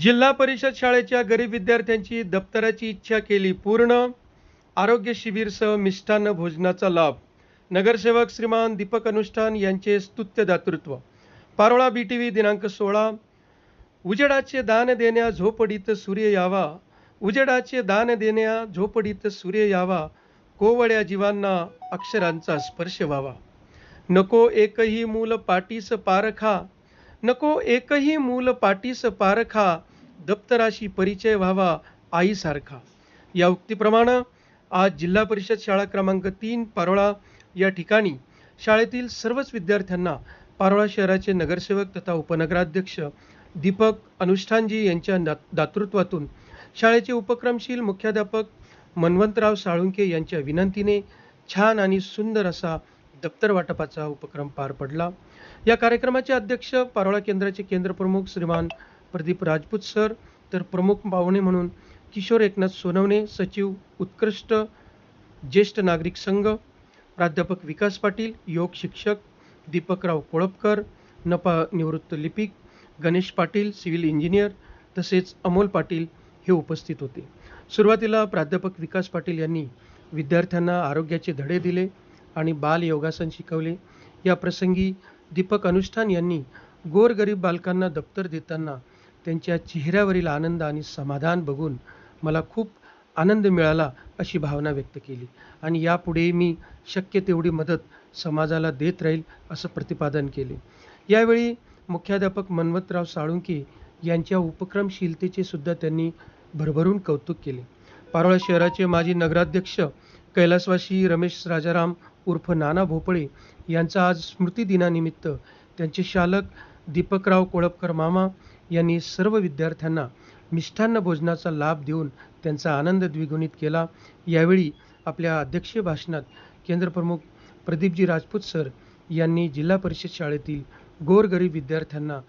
जिल्हा परिषद शाळेच्या गरीब विद्यार्थ्यांची दप्तराची इच्छा केली पूर्ण. आरोग्य शिबिरसह मिष्टान्न भोजनाचा लाभ. नगरसेवक श्रीमान दीपक अनुष्ठान यांचे स्तुत्य दातृत्व. पारोळा बी टी व्ही दिनांक सोळा. उजेडाचे दान देण्या झोपडीत सूर्य यावा. उजेडाचे दान देण्या झोपडीत सूर्य यावा. कोवड्या जीवांना अक्षरांचा स्पर्श व्हावा. नको एकही मूल पाटीस पारखा नको एकही मूल पाटीस पारखा दप्तराशी परिचय व्हावा आईसारखा. या उक्तीप्रमाणे आज जिल्हा परिषद शाळा क्रमांक तीन पारोळा या ठिकाणी शाळेतील सर्वच विद्यार्थ्यांना पारोळा शहराचे नगरसेवक तथा उपनगराध्यक्ष दीपक अनुष्ठानजी यांच्या दातृत्वातून शाळेचे उपक्रमशील मुख्याध्यापक मनवंतराव साळुंके यांच्या विनंतीने छान आणि सुंदर असा दप्तर वाटपाचा उपक्रम पार पडला. या कार्यक्रमाचे अध्यक्ष पारोळा केंद्राचे केंद्रप्रमुख श्रीमान प्रदीप राजपूत सर तर प्रमुख पाहुणे म्हणून किशोर एकनाथ सोनवणे सचिव उत्कृष्ट ज्येष्ठ नागरिक संघ प्राध्यापक विकास पाटील योग शिक्षक दीपकराव कोळपकर नपा निवृत्त लिपिक गणेश पाटील सिव्हिल इंजिनियर तसेच अमोल पाटील हे उपस्थित होते. सुरुवातीला प्राध्यापक विकास पाटील यांनी विद्यार्थ्यांना आरोग्याचे धडे दिले आणि बाल योगासन शिकवले. या प्रसंगी दीपक अनुष्ठान यांनी गोरगरीब बालकांना दप्तर देताना त्यांच्या चेहऱ्यावरील आनंद आणि समाधान बघून मला खूप आनंद मिळाला अशी भावना व्यक्त केली. आणि यापुढे मी शक्य तेवढी मदत समाजाला देत राहील असं प्रतिपादन केले. यावेळी मुख्याध्यापक मनवतराव साळुंके यांच्या उपक्रमशीलतेचे सुद्धा त्यांनी भरभरून कौतुक केले. पारोळा शहराचे माजी नगराध्यक्ष कैलासवासी रमेश राजाराम उर्फ नाना भोपळे यांचा आज स्मृतिदिनानिमित्त त्यांचे शालक दीपकराव कोळपकर मामा यांनी सर्व विद्यार्थ्यांना मिष्ठान्न भोजनाचा लाभ देऊन त्यांचा आनंद द्विगुणित केला. यावेळी आपल्या अध्यक्षीय भाषणात केंद्रप्रमुख प्रदीपजी राजपूत सर यांनी जिल्हा परिषद शाळेतील गोरगरीब विद्यार्थ्यांना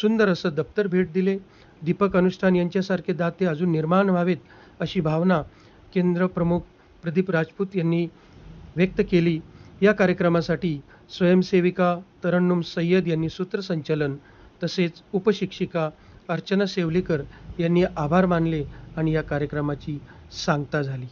सुंदर असं दप्तर भेट दिले. दीपक अनुष्ठान यांच्यासारखे दाते अजून निर्माण व्हावेत अशी भावना केंद्रप्रमुख प्रदीप राजपूत यांनी व्यक्त केली. या कार्यक्रमासाठी स्वयंसेविका तरन्नुम सय्यद यांनी सूत्रसंचालन तसेच उपशिक्षिका अर्चना सेवलेकर यांनी आभार मानले आणि या कार्यक्रमाची सांगता झाली.